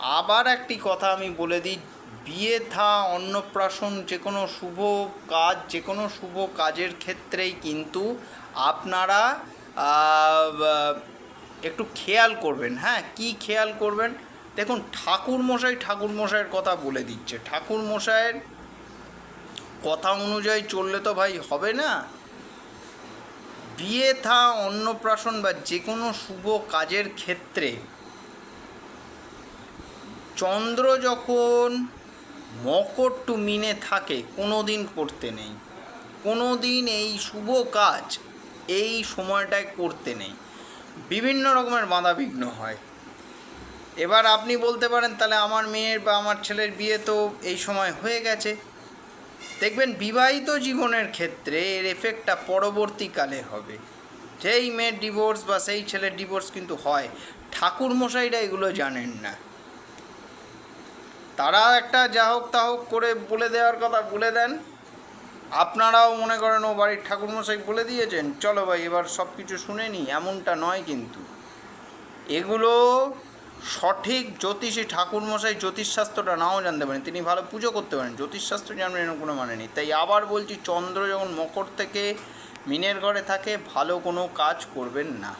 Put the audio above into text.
আবার একটি কথা আমি বলে দিই। বিয়ে থা অন্নপ্রাশন যে কোনো শুভ কাজ যে কোনো শুভ কাজের ক্ষেত্রেই কিন্তু আপনারা একটু খেয়াল করবেন হ্যাঁ? কি খেয়াল করবেন? দেখুন ঠাকুর মশাই ঠাকুর মশাইয়ের কথা বলে দিচ্ছে। ঠাকুর মশাইয়ের কথা অনুযায়ী চললে তো ভাই হবে না। বিয়ে থা অন্নপ্রাশন বা যে কোনো শুভ কাজের ক্ষেত্রে চন্দ্র যখন মকর টু মিনে থাকে কোনো দিন করতে নেই। কোনো দিন এই শুভ কাজ এই সময়টায় করতে নেই। বিভিন্ন রকমের বাধাবিঘ্ন হয়। এবার আপনি বলতে পারেন, তাহলে আমার মেয়ের বা আমার ছেলের বিয়ে তো এই সময় হয়ে গেছে। দেখবেন বিবাহিত জীবনের ক্ষেত্রে এর এফেক্টটা পরবর্তীকালে হবে। সেই মেয়ের ডিভোর্স বা সেই ছেলের ডিভোর্স কিন্তু হয়। ঠাকুর মশাইরা এগুলো জানেন না। তারা একটা যা হোক তা হোক করে বলে দেওয়ার কথা বলে দেন। আপনারাও মনে করেন ও বাড়ির ঠাকুরমশাই বলে দিয়েছেন, চলো ভাই, এবার সব কিছু শুনে নিই এমনটা নয় কিন্তু। এগুলো সঠিক জ্যোতিষী ঠাকুরমশাই জ্যোতিষশাস্ত্রটা নাও জানতে পারেন, তিনি ভালো পুজো করতে পারেন, জ্যোতিষশাস্ত্র জানবেন এরকম কোনো মানে নেই। তাই আবার বলছি, চন্দ্র যখন মকর থেকে মিনের ঘরে থাকে, ভালো কোনো কাজ করবেন না।